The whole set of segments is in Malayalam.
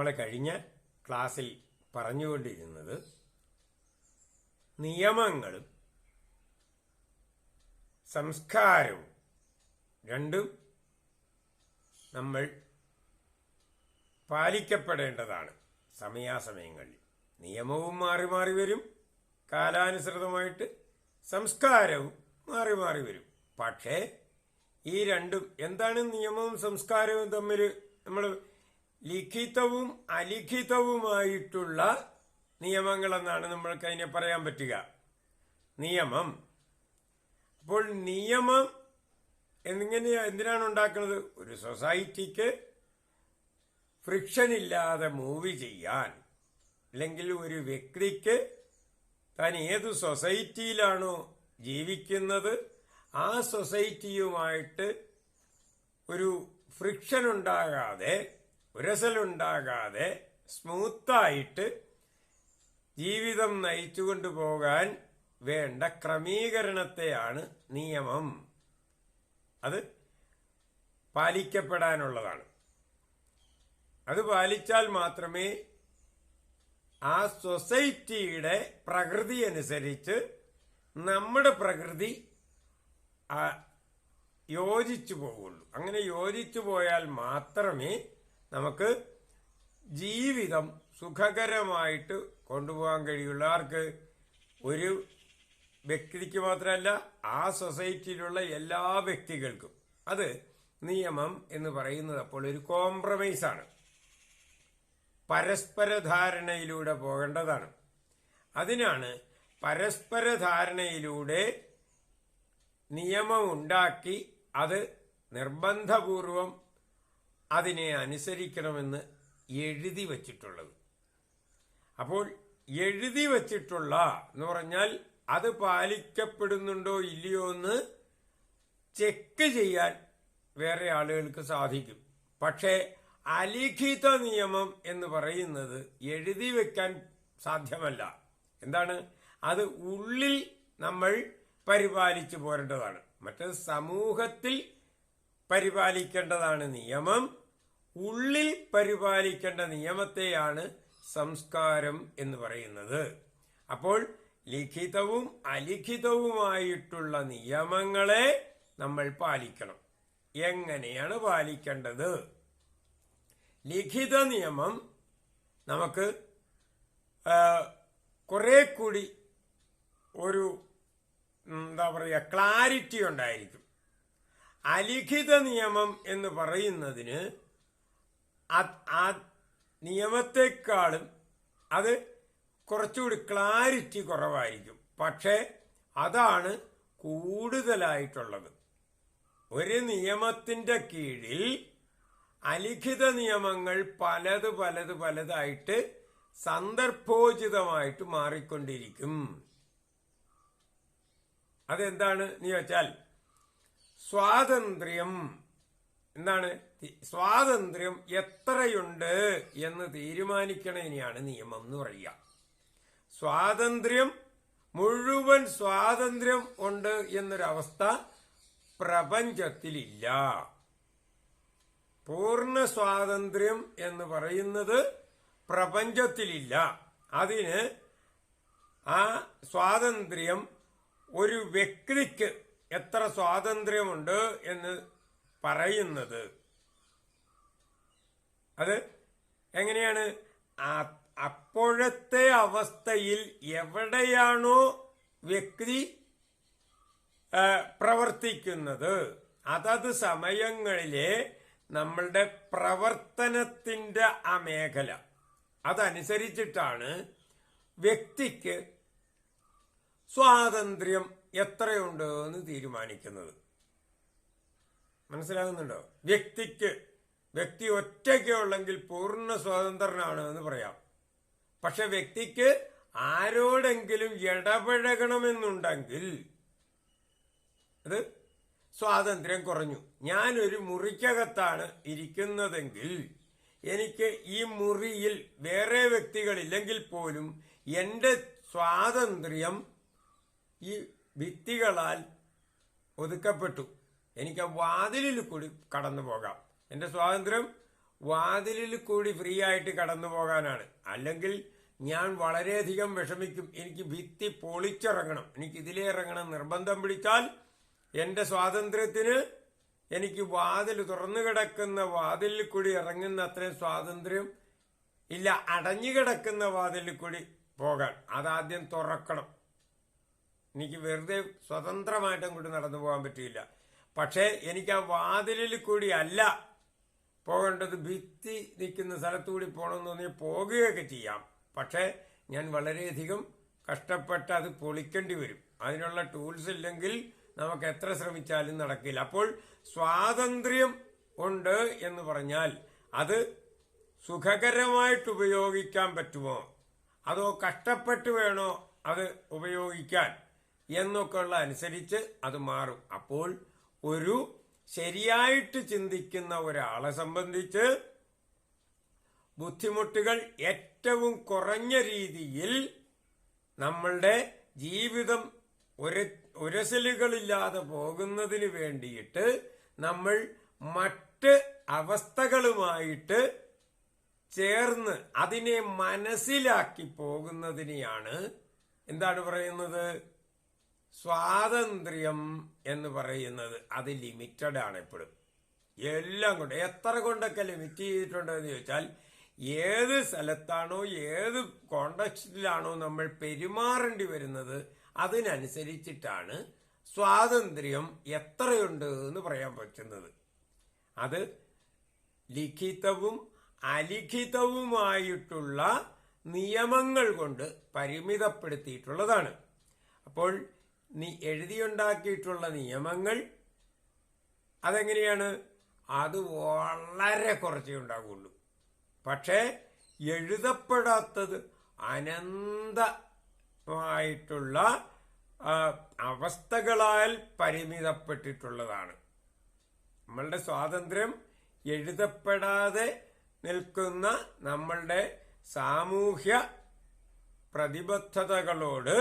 നമ്മൾ കഴിഞ്ഞ ക്ലാസ്സിൽ പറഞ്ഞുകൊണ്ടിരുന്നത് നിയമങ്ങളും സംസ്കാരവും രണ്ടും നമ്മൾ പാലിക്കപ്പെടേണ്ടതാണ് സമയാസമയങ്ങളിൽ. നിയമവും മാറി മാറി വരും. കാലാനുസൃതമായിട്ട് സംസ്കാരവും മാറി മാറി വരും. പക്ഷേ ഈ രണ്ടും എന്താണ് നിയമവും സംസ്കാരവും തമ്മിൽ നമ്മൾ ലിഖിതവും അലിഖിതവുമായിട്ടുള്ള നിയമങ്ങളെന്നാണ് നമ്മൾക്ക് അതിനെ പറയാൻ പറ്റുക. നിയമം. അപ്പോൾ നിയമം എന്നിങ്ങനെ എന്തിനാണ് ഉണ്ടാക്കുന്നത്? ഒരു സൊസൈറ്റിക്ക് ഫ്രിക്ഷൻ ഇല്ലാതെ മൂവ് ചെയ്യാൻ അല്ലെങ്കിൽ ഒരു വ്യക്തിക്ക് താൻ ഏത് സൊസൈറ്റിയിലാണോ ജീവിക്കുന്നത് ആ സൊസൈറ്റിയുമായിട്ട് ഒരു ഫ്രിക്ഷൻ ഉണ്ടാകാതെ ഉരസലുണ്ടാകാതെ സ്മൂത്തായിട്ട് ജീവിതം നയിച്ചുകൊണ്ടു പോകാൻ വേണ്ട ക്രമീകരണത്തെയാണ് നിയമം. അത് പാലിക്കപ്പെടാനുള്ളതാണ്. അത് പാലിച്ചാൽ മാത്രമേ ആ സൊസൈറ്റിയുടെ പ്രകൃതി അനുസരിച്ച് നമ്മുടെ പ്രകൃതി യോജിച്ചു പോകുള്ളൂ അങ്ങനെ യോജിച്ചു പോയാൽ മാത്രമേ നമുക്ക് ജീവിതം സുഖകരമായിട്ട് കൊണ്ടുപോകാൻ കഴിയുള്ള. ആർക്ക്? ഒരു വ്യക്തിക്ക് മാത്രമല്ല ആ സൊസൈറ്റിയിലുള്ള എല്ലാ വ്യക്തികൾക്കും. അത് നിയമം എന്ന് പറയുന്നത് അപ്പോൾ ഒരു കോംപ്രമൈസാണ് പരസ്പര ധാരണയിലൂടെ പോകേണ്ടതാണ്. അതിനാണ് പരസ്പര ധാരണയിലൂടെ നിയമമുണ്ടാക്കി അത് നിർബന്ധപൂർവം അതിനെ അനുസരിക്കണമെന്ന് എഴുതി വച്ചിട്ടുള്ളത്. അപ്പോൾ എഴുതി വച്ചിട്ടുള്ള എന്ന് പറഞ്ഞാൽ അത് പാലിക്കപ്പെടുന്നുണ്ടോ ഇല്ലയോ എന്ന് ചെക്ക് ചെയ്യാൻ വേറെ ആളുകൾക്ക് സാധിക്കും. പക്ഷേ അലിഖിത നിയമം എന്ന് പറയുന്നത് എഴുതി വെക്കാൻ സാധ്യമല്ല. എന്താണ്? അത് ഉള്ളിൽ നമ്മൾ പരിപാലിച്ചു പോരേണ്ടതാണ്. മറ്റത് സമൂഹത്തിൽ പരിപാലിക്കേണ്ടതാണ് നിയമം. ഉള്ളിൽ പരിപാലിക്കേണ്ട നിയമത്തെയാണ് സംസ്കാരം എന്ന് പറയുന്നത്. അപ്പോൾ ലിഖിതവും അലിഖിതവുമായിട്ടുള്ള നിയമങ്ങളെ നമ്മൾ പാലിക്കണം. എങ്ങനെയാണ് പാലിക്കേണ്ടത്? ലിഖിത നിയമം നമുക്ക് കുറെ കൂടി ഒരു എന്താ പറയുക ക്ലാരിറ്റി ഉണ്ടായിരിക്കും. അലിഖിത നിയമം എന്ന് പറയുന്നതിന് ആ നിയമത്തെക്കാളും അത് കുറച്ചുകൂടി ക്ലാരിറ്റി കുറവായിരിക്കും. പക്ഷേ അതാണ് കൂടുതലായിട്ടുള്ളത്. ഒരു നിയമത്തിന്റെ കീഴിൽ അലിഖിത നിയമങ്ങൾ പലത് പലത് പലതായിട്ട് സന്ദർഭോചിതമായിട്ട് മാറിക്കൊണ്ടിരിക്കും. അതെന്താണ് എന്ന് ചോദിച്ചാൽ സ്വാതന്ത്ര്യം എന്താണ്? സ്വാതന്ത്ര്യം എത്രയുണ്ട് എന്ന് തീരുമാനിക്കണതിനെയാണ് നിയമം എന്ന് പറയുക. സ്വാതന്ത്ര്യം മുഴുവൻ സ്വാതന്ത്ര്യം ഉണ്ട് എന്നൊരവസ്ഥ പ്രപഞ്ചത്തിലില്ല. പൂർണ സ്വാതന്ത്ര്യം എന്ന് പറയുന്നത് പ്രപഞ്ചത്തിലില്ല. അതിന് ആ സ്വാതന്ത്ര്യം ഒരു വ്യക്തിക്ക് എത്ര സ്വാതന്ത്ര്യമുണ്ട് എന്ന് പറയുന്നത്. അത് എങ്ങനെയാണ്? അപ്പോഴത്തെ അവസ്ഥയിൽ എവിടെയാണോ വ്യക്തി പ്രവർത്തിക്കുന്നത്. അതത് സമയങ്ങളിലെ നമ്മളുടെ പ്രവർത്തനത്തിന്റെ ആ മേഖല. അതനുസരിച്ചിട്ടാണ് വ്യക്തിക്ക് സ്വാതന്ത്ര്യം എത്രയുണ്ട് എന്ന് തീരുമാനിക്കുന്നത്. മനസ്സിലാകുന്നുണ്ടോ? വ്യക്തിക്ക് വ്യക്തി ഒറ്റയ്ക്ക് ഉള്ളെങ്കിൽ പൂർണ സ്വതന്ത്രനാണ് എന്ന് പറയാം. പക്ഷെ വ്യക്തിക്ക് ആരോടെങ്കിലും ഇടപഴകണമെന്നുണ്ടെങ്കിൽ അത് സ്വാതന്ത്ര്യം കുറഞ്ഞു. ഞാനൊരു മുറിക്കകത്താണ് ഇരിക്കുന്നതെങ്കിൽ എനിക്ക് ഈ മുറിയിൽ വേറെ വ്യക്തികളില്ലെങ്കിൽ പോലും എന്റെ സ്വാതന്ത്ര്യം ഈ ഭിത്തികളാൽ ഒതുക്കപ്പെട്ടു. എനിക്ക് വാതിലിൽ കൂടി കടന്നു പോകാം. എന്റെ സ്വാതന്ത്ര്യം വാതിലിൽ കൂടി ഫ്രീ ആയിട്ട് കടന്നു പോകാനാണ്. അല്ലെങ്കിൽ ഞാൻ വളരെയധികം വിഷമിക്കും. എനിക്ക് ഭിത്തി പൊളിച്ചിറങ്ങണം. എനിക്ക് ഇതിലേ ഇറങ്ങണം. നിർബന്ധം പിടിച്ചാൽ എന്റെ സ്വാതന്ത്ര്യത്തിന് എനിക്ക് വാതിൽ തുറന്നു കിടക്കുന്ന വാതിലിൽ കൂടി ഇറങ്ങുന്ന അത്രയും സ്വാതന്ത്ര്യം ഇല്ല. അടഞ്ഞു കിടക്കുന്ന വാതിലിൽ കൂടി പോകാൻ. അതാദ്യം തുറക്കണം. എനിക്ക് വെറുതെ സ്വതന്ത്രമായിട്ട് അങ്ങോട്ട് നടന്നു പോകാൻ പറ്റില്ല പക്ഷേ എനിക്ക് ആ വാതിലിൽ കൂടി അല്ല പോകേണ്ടത്. ഭിത്തി നിൽക്കുന്ന സ്ഥലത്തുകൂടി പോകണമെന്ന് തോന്നി പോകുകയൊക്കെ ചെയ്യാം. പക്ഷേ ഞാൻ വളരെയധികം കഷ്ടപ്പെട്ട് അത് പൊളിക്കേണ്ടി വരും. അതിനുള്ള ടൂൾസ് ഇല്ലെങ്കിൽ നമുക്ക് എത്ര ശ്രമിച്ചാലും നടക്കില്ല. അപ്പോൾ സ്വാതന്ത്ര്യം ഉണ്ട് എന്ന് പറഞ്ഞാൽ അത് സുഖകരമായിട്ട് ഉപയോഗിക്കാൻ പറ്റുമോ? അതോ കഷ്ടപ്പെട്ട് വേണോ അത് ഉപയോഗിക്കാൻ? എന്നൊക്കെയുള്ള അനുസരിച്ച് അത് മാറും. അപ്പോൾ ഒരു ശരിയായിട്ട് ചിന്തിക്കുന്ന ഒരാളെ സംബന്ധിച്ച് ബുദ്ധിമുട്ടുകൾ ഏറ്റവും കുറഞ്ഞ രീതിയിൽ നമ്മളുടെ ജീവിതം ഒരു ഉരസലുകളില്ലാതെ പോകുന്നതിന് വേണ്ടിയിട്ട് നമ്മൾ മറ്റ് അവസ്ഥകളുമായിട്ട് ചേർന്ന് അതിനെ മനസ്സിലാക്കി പോകുന്നതിനെയാണ് എന്താണ് പറയുന്നത്? സ്വാതന്ത്ര്യം എന്ന് പറയുന്നത് അത് ലിമിറ്റഡ് ആണ് എപ്പോഴും. എല്ലാം കൊണ്ട് എത്ര കൊണ്ടൊക്കെ ലിമിറ്റ് ചെയ്തിട്ടുണ്ട് എന്ന് ചോദിച്ചാൽ ഏത് സ്ഥലത്താണോ ഏത് കോണ്ടക്സ്റ്റിലാണോ നമ്മൾ പെരുമാറേണ്ടി വരുന്നത് അതിനനുസരിച്ചിട്ടാണ് സ്വാതന്ത്ര്യം എത്രയുണ്ട് എന്ന് പറയാൻ പറ്റുന്നത്. അത് ലിഖിതവും അലിഖിതവുമായിട്ടുള്ള നിയമങ്ങൾ കൊണ്ട് പരിമിതപ്പെടുത്തിയിട്ടുള്ളതാണ്. അപ്പോൾ നീ എഴുതിയുണ്ടാക്കിയിട്ടുള്ള നിയമങ്ങൾ അതെങ്ങനെയാണ്? അത് വളരെ കുറച്ചേ ഉണ്ടാകുള്ളൂ പക്ഷേ എഴുതപ്പെടാത്തത് അനന്തമായിട്ടുള്ള അവസ്ഥകളാൽ പരിമിതപ്പെട്ടിട്ടുള്ളതാണ്. നമ്മളുടെ സ്വാതന്ത്ര്യം എഴുതപ്പെടാതെ നിൽക്കുന്ന നമ്മളുടെ സാമൂഹ്യ പ്രതിബദ്ധതകളോട്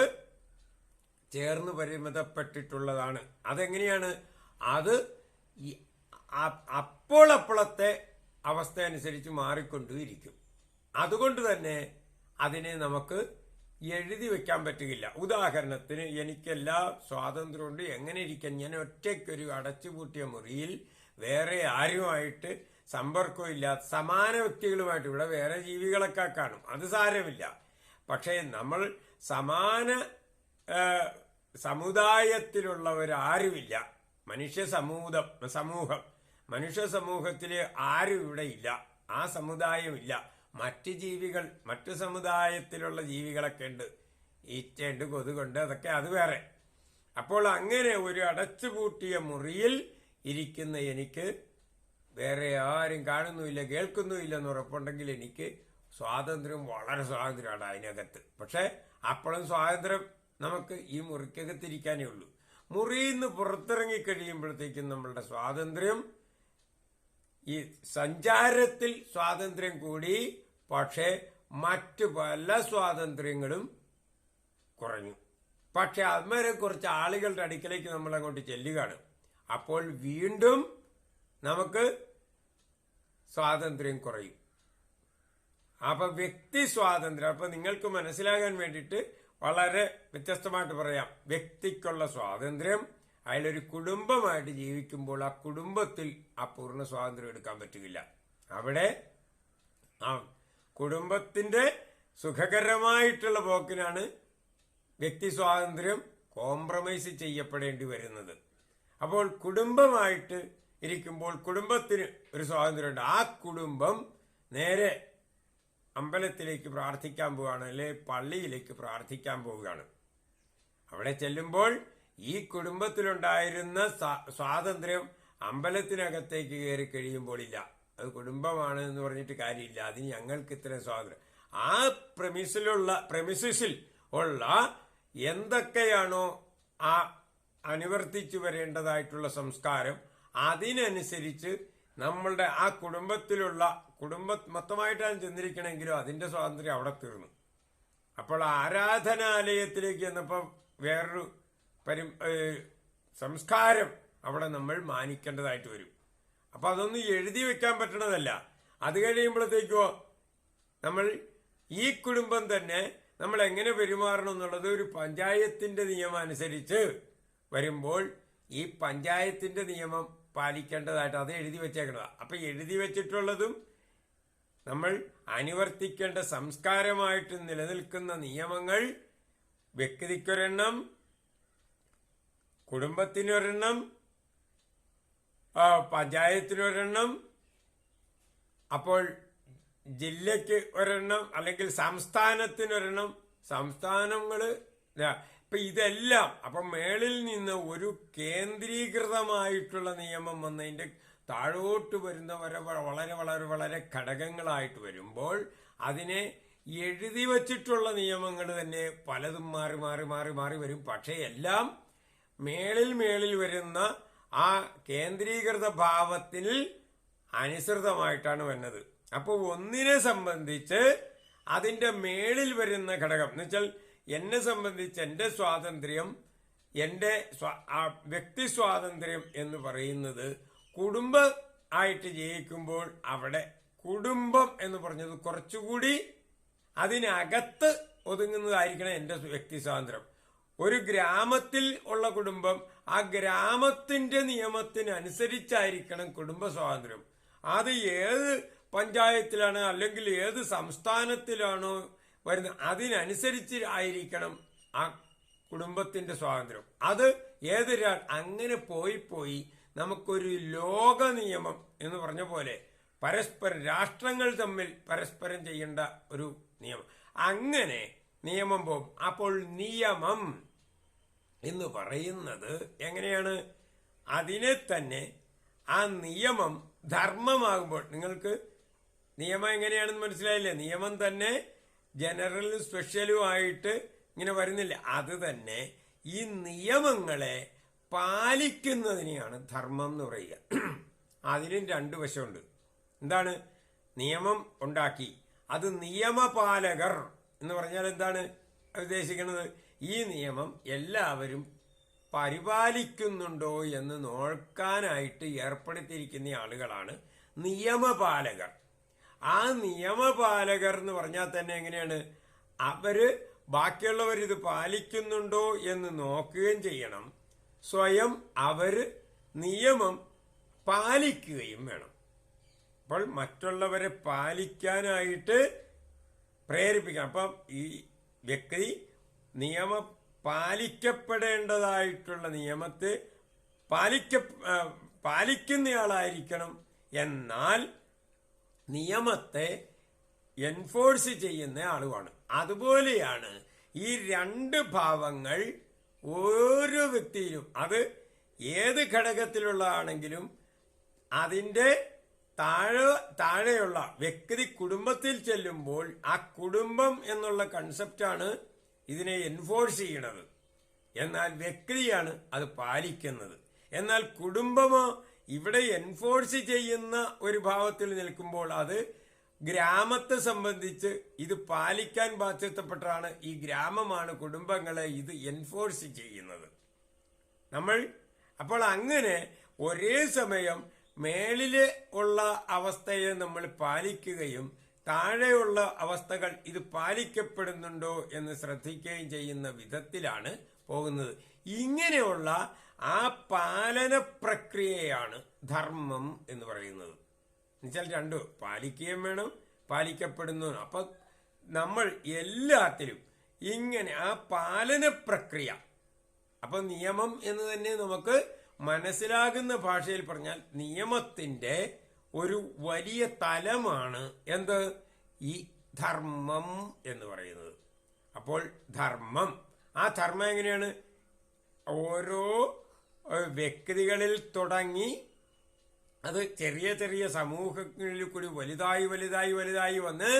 ചേർന്ന് പരിമിതപ്പെട്ടിട്ടുള്ളതാണ്. അതെങ്ങനെയാണ്? അത് അപ്പോഴത്തെ അവസ്ഥ അനുസരിച്ച് മാറിക്കൊണ്ടിരിക്കും. അതുകൊണ്ട് തന്നെ അതിനെ നമുക്ക് എഴുതി വെക്കാൻ പറ്റുകയില്ല. ഉദാഹരണത്തിന് എനിക്കെല്ലാ സ്വാതന്ത്ര്യമുണ്ട് എങ്ങനെ ഇരിക്കാൻ? ഞാൻ ഒറ്റയ്ക്കൊരു അടച്ചുപൂട്ടിയ മുറിയിൽ വേറെ ആരുമായിട്ട് സമ്പർക്കവും ഇല്ലാത്ത സമാന വ്യക്തികളുമായിട്ട് ഇവിടെ വേറെ ജീവികളൊക്കെ കാണും. അത് സാരമില്ല. പക്ഷേ നമ്മൾ സമാന സമുദായത്തിലുള്ളവരാരുമില്ല. മനുഷ്യ സമൂഹം സമൂഹം. മനുഷ്യ സമൂഹത്തിൽ ആരും ഇവിടെ ഇല്ല. ആ സമുദായമില്ല മറ്റ് ജീവികൾ മറ്റു സമുദായത്തിലുള്ള ജീവികളൊക്കെ ഉണ്ട്. ഈച്ചയുണ്ട് കൊതുകുണ്ട് അതൊക്കെ അത് വേറെ. അപ്പോൾ അങ്ങനെ ഒരു അടച്ചുപൂട്ടിയ മുറിയിൽ ഇരിക്കുന്ന എനിക്ക് വേറെ ആരും കാണുന്നുമില്ല കേൾക്കുന്നുമില്ല എന്ന് ഉറപ്പുണ്ടെങ്കിൽ എനിക്ക് സ്വാതന്ത്ര്യം വളരെ സ്വാതന്ത്ര്യമാണ് അതിനകത്ത്. പക്ഷേ അപ്പോഴും സ്വാതന്ത്ര്യം നമുക്ക് ഈ മുറിക്കകത്തിരിക്കാനേ ഉള്ളൂ. മുറിയിൽ നിന്ന് പുറത്തിറങ്ങി കഴിയുമ്പോഴത്തേക്കും നമ്മളുടെ സ്വാതന്ത്ര്യം ഈ സഞ്ചാരത്തിൽ സ്വാതന്ത്ര്യം കൂടി പക്ഷേ മറ്റു പല സ്വാതന്ത്ര്യങ്ങളും കുറഞ്ഞു. പക്ഷെ അതുവരെ കുറച്ച് ആളുകളുടെ അടുക്കലേക്ക് നമ്മൾ അങ്ങോട്ട് ചെല്ലുകയാണ്. അപ്പോൾ വീണ്ടും നമുക്ക് സ്വാതന്ത്ര്യം കുറയും. അപ്പൊ വ്യക്തി സ്വാതന്ത്ര്യം അപ്പൊ നിങ്ങൾക്ക് മനസ്സിലാകാൻ വേണ്ടിയിട്ട് വളരെ വ്യത്യസ്തമായിട്ട് പറയാം. വ്യക്തിക്കുള്ള സ്വാതന്ത്ര്യം അതിലൊരു കുടുംബമായിട്ട് ജീവിക്കുമ്പോൾ ആ കുടുംബത്തിൽ ആ പൂർണ സ്വാതന്ത്ര്യം എടുക്കാൻ പറ്റുകയില്ല. അവിടെ ആ കുടുംബത്തിന്റെ സുഖകരമായിട്ടുള്ള പോക്കിനാണ് വ്യക്തി സ്വാതന്ത്ര്യം കോംപ്രമൈസ് ചെയ്യപ്പെടേണ്ടി വരുന്നത്. അപ്പോൾ കുടുംബമായിട്ട് ഇരിക്കുമ്പോൾ കുടുംബത്തിന് ഒരു സ്വാതന്ത്ര്യമുണ്ട്. ആ കുടുംബം നേരെ അമ്പലത്തിലേക്ക് പ്രാർത്ഥിക്കാൻ പോവുകയാണ് അല്ലെ പള്ളിയിലേക്ക് പ്രാർത്ഥിക്കാൻ പോവുകയാണ്. അവിടെ ചെല്ലുമ്പോൾ ഈ കുടുംബത്തിലുണ്ടായിരുന്ന സ്വാ- സ്വാതന്ത്ര്യം അമ്പലത്തിനകത്തേക്ക് കയറി കഴിയുമ്പോൾ ഇല്ല അത് കുടുംബമാണ് എന്ന് പറഞ്ഞിട്ട് കാര്യമില്ല. അതിന് ഞങ്ങൾക്ക് ഇത്രയും സ്വാതന്ത്ര്യം. ആ പ്രമിസിലുള്ള പ്രമിസിസിൽ ഉള്ള എന്തൊക്കെയാണോ ആ അനുവർത്തിച്ചു വരേണ്ടതായിട്ടുള്ള സംസ്കാരം അതിനനുസരിച്ച് നമ്മളുടെ ആ കുടുംബത്തിലുള്ള കുടുംബ മൊത്തമായിട്ടാണ് ചെന്നിരിക്കണമെങ്കിലും അതിന്റെ സ്വാതന്ത്ര്യം അവിടെ തീർന്നു. അപ്പോൾ ആരാധനാലയത്തിലേക്ക് ചെന്നപ്പോൾ വേറൊരു പരി സംസ്കാരം അവിടെ നമ്മൾ മാനിക്കേണ്ടതായിട്ട് വരും. അപ്പൊ അതൊന്നും എഴുതി വെക്കാൻ പറ്റണതല്ല. അത് കഴിയുമ്പോഴത്തേക്കോ നമ്മൾ ഈ കുടുംബം തന്നെ നമ്മൾ എങ്ങനെ പെരുമാറണം എന്നുള്ളത് ഒരു പഞ്ചായത്തിന്റെ നിയമം അനുസരിച്ച് വരുമ്പോൾ ഈ പഞ്ചായത്തിന്റെ നിയമം പാലിക്കേണ്ടതായിട്ട് അത് എഴുതി വെച്ചേക്കണത്. അപ്പൊ എഴുതി വെച്ചിട്ടുള്ളതും നമ്മൾ അനുവർത്തിക്കേണ്ട സംസ്കാരമായിട്ട് നിലനിൽക്കുന്ന നിയമങ്ങൾ വ്യക്തിക്കൊരെണ്ണം കുടുംബത്തിനൊരെണ്ണം പഞ്ചായത്തിനൊരെണ്ണം അപ്പോൾ ജില്ലയ്ക്ക് ഒരെണ്ണം അല്ലെങ്കിൽ സംസ്ഥാനത്തിനൊരെണ്ണം സംസ്ഥാനങ്ങൾ ദാ, ഇപ്പൊ ഇതെല്ലാം അപ്പൊ മേളിൽ നിന്ന് ഒരു കേന്ദ്രീകൃതമായിട്ടുള്ള നിയമം വന്നതിന്റെ താഴോട്ട് വരുന്ന വരെ വളരെ വളരെ വളരെ ഘടകങ്ങളായിട്ട് വരുമ്പോൾ അതിനെ എഴുതി വച്ചിട്ടുള്ള നിയമങ്ങൾ തന്നെ പലതും മാറി മാറി മാറി മാറി വരും. പക്ഷേ എല്ലാം മേളിൽ മേളിൽ വരുന്ന ആ കേന്ദ്രീകൃത ഭാവത്തിൽ അനുസൃതമായിട്ടാണ് വന്നത്. അപ്പോൾ ഒന്നിനെ സംബന്ധിച്ച് അതിന്റെ മേളിൽ വരുന്ന ഘടകം എന്ന് വെച്ചാൽ എന്നെ സംബന്ധിച്ച് എന്റെ സ്വാതന്ത്ര്യം എന്റെ വ്യക്തി സ്വാതന്ത്ര്യം എന്ന് പറയുന്നത് കുടുംബ ആയിട്ട് ജയിക്കുമ്പോൾ അവിടെ കുടുംബം എന്ന് പറഞ്ഞത് കുറച്ചുകൂടി അതിനകത്ത് ഒതുങ്ങുന്നതായിരിക്കണം എന്റെ വ്യക്തി സ്വാതന്ത്ര്യം. ഒരു ഗ്രാമത്തിൽ ഉള്ള കുടുംബം ആ ഗ്രാമത്തിന്റെ നിയമത്തിനനുസരിച്ചായിരിക്കണം കുടുംബ സ്വാതന്ത്ര്യം. അത് ഏത് പഞ്ചായത്തിലാണ് അല്ലെങ്കിൽ ഏത് സംസ്ഥാനത്തിലാണോ വരുന്നത് അതിനനുസരിച്ച് ആയിരിക്കണം ആ കുടുംബത്തിന്റെ സ്വാതന്ത്ര്യം. അത് ഏതൊരാൾ അങ്ങനെ പോയി പോയി നമുക്കൊരു ലോക നിയമം എന്ന് പറഞ്ഞ പോലെ പരസ്പരം രാഷ്ട്രങ്ങൾ തമ്മിൽ പരസ്പരം ചെയ്യേണ്ട ഒരു നിയമം. അങ്ങനെ നിയമം പോകും അപ്പോൾ നിയമം എന്ന് പറയുന്നത് എങ്ങനെയാണ്? അതിനെ തന്നെ ആ നിയമം ധർമ്മമാകുമ്പോൾ നിങ്ങൾക്ക് നിയമം എങ്ങനെയാണെന്ന് മനസ്സിലായില്ലേ? നിയമം തന്നെ ജനറലും സ്പെഷ്യലും ആയിട്ട് ഇങ്ങനെ വരുന്നില്ല. അത് തന്നെ ഈ നിയമങ്ങളെ പാലിക്കുന്നതിനെയാണ് ധർമ്മം എന്ന് പറയുക. അതിനും രണ്ട് വശമുണ്ട്. എന്താണ്? നിയമം ഉണ്ടാക്കി. അത് നിയമപാലകർ എന്ന് പറഞ്ഞാൽ എന്താണ് ഉദ്ദേശിക്കുന്നത്? ഈ നിയമം എല്ലാവരും പരിപാലിക്കുന്നുണ്ടോ എന്ന് നോക്കാനായിട്ട് ഏർപ്പെടുത്തിയിരിക്കുന്ന ആളുകളാണ് നിയമപാലകർ. ആ നിയമപാലകർ എന്ന് പറഞ്ഞാൽ തന്നെ എങ്ങനെയാണ്? അവർ ബാക്കിയുള്ളവർ ഇത് പാലിക്കുന്നുണ്ടോ എന്ന് നോക്കുകയും ചെയ്യണം. സ്വയം അവർ നിയമം പാലിക്കുകയും വേണം. അപ്പോൾ മറ്റുള്ളവരെ പാലിക്കാനായിട്ട് പ്രേരിപ്പിക്കണം. അപ്പം ഈ വ്യക്തി നിയമ പാലിക്കപ്പെടേണ്ടതായിട്ടുള്ള നിയമത്തെ പാലിക്ക പാലിക്കുന്നയാളായിരിക്കണം. എന്നാൽ നിയമത്തെ എൻഫോഴ്സ് ചെയ്യുന്ന ആളുമാണ് അതുപോലെയാണ് ഈ രണ്ട് ഭാവങ്ങൾ ഓരോ വ്യക്തിയിലും അത് ഏത് ഘടകത്തിലുള്ളതാണെങ്കിലും അതിന്റെ താഴെ താഴെയുള്ള വ്യക്തി കുടുംബത്തിൽ ചെല്ലുമ്പോൾ ആ കുടുംബം എന്നുള്ള കൺസെപ്റ്റാണ് ഇതിനെ എൻഫോഴ്സ് ചെയ്യണത്. എന്നാൽ വ്യക്തിയാണ് അത് പാലിക്കുന്നത്. എന്നാൽ കുടുംബമോ ഇവിടെ എൻഫോഴ്സ് ചെയ്യുന്ന ഒരു ഭാവത്തിൽ നിൽക്കുമ്പോൾ അത് ഗ്രാമത്തെ സംബന്ധിച്ച് ഇത് പാലിക്കാൻ ബാധ്യതപ്പെട്ടാണ് ഈ ഗ്രാമമാണ് കുടുംബങ്ങളെ ഇത് എൻഫോഴ്സ് ചെയ്യുന്നത്. നമ്മൾ അപ്പോൾ അങ്ങനെ ഒരേ സമയം മേളിൽ ഉള്ള അവസ്ഥയെ നമ്മൾ പാലിക്കുകയും താഴെയുള്ള അവസ്ഥകൾ ഇത് പാലിക്കപ്പെടുന്നുണ്ടോ എന്ന് ശ്രദ്ധിക്കുകയും ചെയ്യുന്ന വിധത്തിലാണ് പോകുന്നത്. ഇങ്ങനെയുള്ള ആ പാലന പ്രക്രിയയാണ് ധർമ്മം എന്ന് പറയുന്നത്. എന്നുവെച്ചാൽ രണ്ടു പാലിക്കുകയും വേണം പാലിക്കപ്പെടുന്നു. അപ്പൊ നമ്മൾ എല്ലാത്തിലും ഇങ്ങനെ ആ പാലന പ്രക്രിയ അപ്പൊ നിയമം എന്ന് തന്നെ നമുക്ക് മനസ്സിലാകുന്ന ഭാഷയിൽ പറഞ്ഞാൽ നിയമത്തിന്റെ ഒരു വലിയ തലമാണ് എന്ത്? ഈ ധർമ്മം എന്ന് പറയുന്നത്. അപ്പോൾ ധർമ്മം ആ ധർമ്മം എങ്ങനെയാണ്? ഓരോ വ്യക്തികളിൽ തുടങ്ങി അത് ചെറിയ ചെറിയ സമൂഹങ്ങളിൽ കൂടി വലുതായി വലുതായി വലുതായി വന്ന്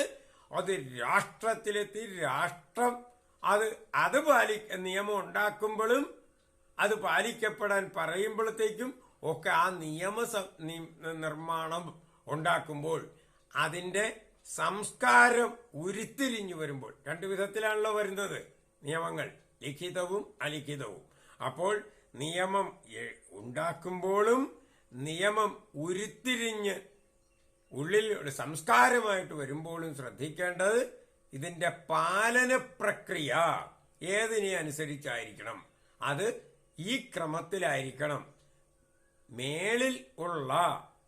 അത് രാഷ്ട്രത്തിലെത്തി രാഷ്ട്രം അത് അത് പാലി നിയമം ഉണ്ടാക്കുമ്പോഴും അത് പാലിക്കപ്പെടാൻ പറയുമ്പോഴത്തേക്കും ഒക്കെ ആ നിയമ നിർമ്മാണം ഉണ്ടാക്കുമ്പോൾ അതിന്റെ സംസ്കാരം ഉരുത്തിരിഞ്ഞു വരുമ്പോൾ രണ്ടു വിധത്തിലാണല്ലോ വരുന്നത്. നിയമങ്ങൾ ലിഖിതവും അലിഖിതവും. അപ്പോൾ നിയമം ഉണ്ടാക്കുമ്പോഴും നിയമം ഉരുത്തിരിഞ്ഞ് ഉള്ളിൽ ഒരു സംസ്കാരമായിട്ട് വരുമ്പോഴും ശ്രദ്ധിക്കേണ്ടത് ഇതിന്റെ പാലന പ്രക്രിയ. ഏതിനെ അനുസരിച്ചായിരിക്കണം? അത് ഈ ക്രമത്തിലായിരിക്കണം. മേളിൽ ഉള്ള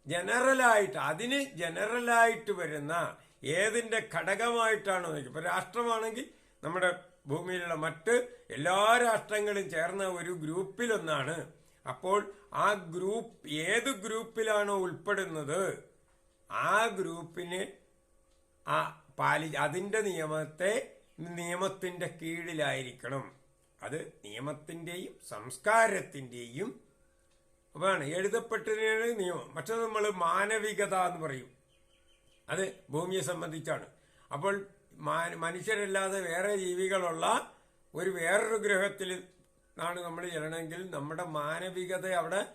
ജനറലായിട്ട് അതിന് ജനറലായിട്ട് വരുന്ന ഏതിന്റെ ഘടകമായിട്ടാണോ ഇപ്പോൾ ഇപ്പൊ രാഷ്ട്രമാണെങ്കിൽ നമ്മുടെ ഭൂമിയിലുള്ള മറ്റ് എല്ലാ രാഷ്ട്രങ്ങളും ചേർന്ന ഒരു ഗ്രൂപ്പിലൊന്നാണ്. അപ്പോൾ ആ ഗ്രൂപ്പ് ഏത് ഗ്രൂപ്പിലാണോ ഉൾപ്പെടുന്നത് ആ ഗ്രൂപ്പിന് ആ പാലി അതിന്റെ നിയമത്തെ നിയമത്തിന്റെ കീഴിലായിരിക്കണം. അത് നിയമത്തിന്റെയും സംസ്കാരത്തിന്റെയും അതാണ് എഴുതപ്പെട്ടതിനാണ് നിയമം. മറ്റത് നമ്മൾ മാനവികത എന്ന് പറയും. അത് ഭൂമിയെ സംബന്ധിച്ചാണ്. അപ്പോൾ മനുഷ്യരല്ലാതെ വേറെ ജീവികളുള്ള ഒരു വേറൊരു ഗ്രഹത്തിൽ ആണ് നമ്മൾ ചെല്ലണമെങ്കിൽ നമ്മുടെ മാനവികത അവിടെ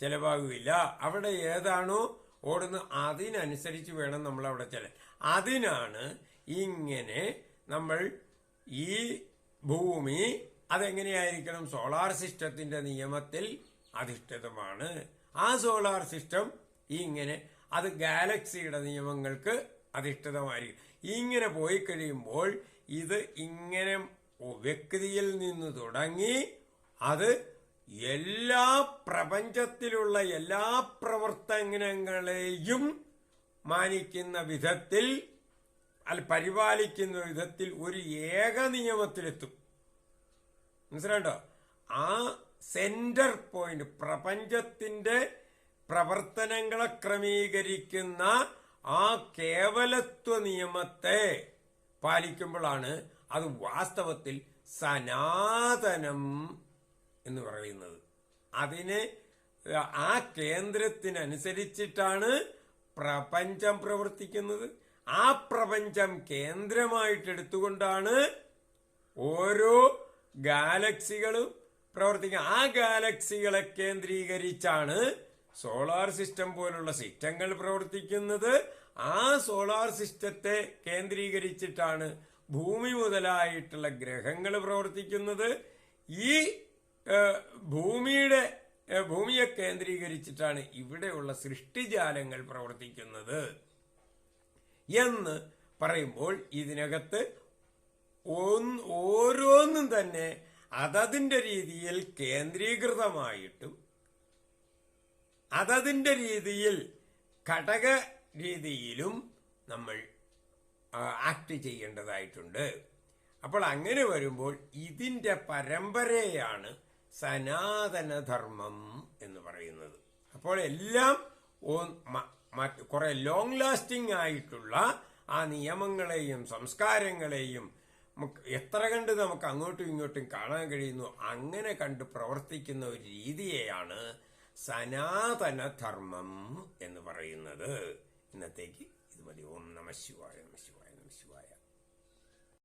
ചെലവാകില്ല അവിടെ ഏതാണോ ഓടുന്ന അതിനനുസരിച്ച് വേണം നമ്മൾ അവിടെ ചെല്ലാൻ. അതിനാണ് ഇങ്ങനെ നമ്മൾ ഈ ഭൂമി അതെങ്ങനെയായിരിക്കണം? സോളാർ സിസ്റ്റത്തിന്റെ നിയമത്തിൽ അധിഷ്ഠിതമാണ്. ആ സോളാർ സിസ്റ്റം ഇങ്ങനെ അത് ഗാലക്സിയുടെ നിയമങ്ങൾക്ക് അധിഷ്ഠിതമായിരിക്കും. ഇങ്ങനെ പോയി കഴിയുമ്പോൾ ഇത് ഇങ്ങനെ വ്യക്തിയിൽ നിന്ന് തുടങ്ങി അത് എല്ലാ പ്രപഞ്ചത്തിലുള്ള എല്ലാ പ്രവർത്തനങ്ങളെയും മാനിക്കുന്ന വിധത്തിൽ അല്ല പരിപാലിക്കുന്ന വിധത്തിൽ ഒരു ഏക നിയമത്തിലെത്തും. മനസ്സിലാണ്ടോ ആ സെന്റർ പോയിന്റ് പ്രപഞ്ചത്തിന്റെ പ്രവർത്തനങ്ങളെ ക്രമീകരിക്കുന്ന ആ കേവലത്വ നിയമത്തെ പാലിക്കുമ്പോഴാണ് അത് വാസ്തവത്തിൽ സനാതനം എന്ന് പറയുന്നത്. അതിനെ ആ കേന്ദ്രത്തിനനുസരിച്ചിട്ടാണ് പ്രപഞ്ചം പ്രവർത്തിക്കുന്നത്. ആ പ്രപഞ്ചം കേന്ദ്രമായിട്ട് എടുത്തുകൊണ്ടാണ് ഓരോ ഗാലക്സികളും പ്രവർത്തിക്കുക ആ ഗാലക്സികളെ കേന്ദ്രീകരിച്ചാണ് സോളാർ സിസ്റ്റം പോലുള്ള സിസ്റ്റങ്ങൾ പ്രവർത്തിക്കുന്നത്. ആ സോളാർ സിസ്റ്റത്തെ കേന്ദ്രീകരിച്ചിട്ടാണ് ഭൂമി മുതലായിട്ടുള്ള ഗ്രഹങ്ങൾ പ്രവർത്തിക്കുന്നത്. ഈ ഭൂമിയുടെ ഭൂമിയെ കേന്ദ്രീകരിച്ചിട്ടാണ് ഇവിടെയുള്ള സൃഷ്ടിജാലങ്ങൾ പ്രവർത്തിക്കുന്നത്. എന്ന് പറയുമ്പോൾ ഇതിനകത്ത് ഓരോന്നും തന്നെ അതതിന്റെ രീതിയിൽ കേന്ദ്രീകൃതമായിട്ടും അതതിന്റെ രീതിയിൽ ഘടക രീതിയിലും നമ്മൾ ആക്ട് ചെയ്യേണ്ടതായിട്ടുണ്ട്. അപ്പോൾ അങ്ങനെ വരുമ്പോൾ ഇതിന്റെ പരമ്പരയാണ് സനാതനധർമ്മം എന്ന് പറയുന്നത്. അപ്പോൾ എല്ലാം കുറെ ലോങ് ലാസ്റ്റിംഗ് ആയിട്ടുള്ള ആ നിയമങ്ങളെയും സംസ്കാരങ്ങളെയും എത്ര കണ്ട് നമുക്ക് അങ്ങോട്ടും ഇങ്ങോട്ടും കാണാൻ കഴിയുന്നു അങ്ങനെ കണ്ട് പ്രവർത്തിക്കുന്ന ഒരു രീതിയെയാണ് സനാതനധർമ്മം എന്ന് പറയുന്നത്. ഇന്നത്തേക്ക് ഇത് മതി ഓം നമ ശിവായ നമ ശിവായ നമ ശിവായ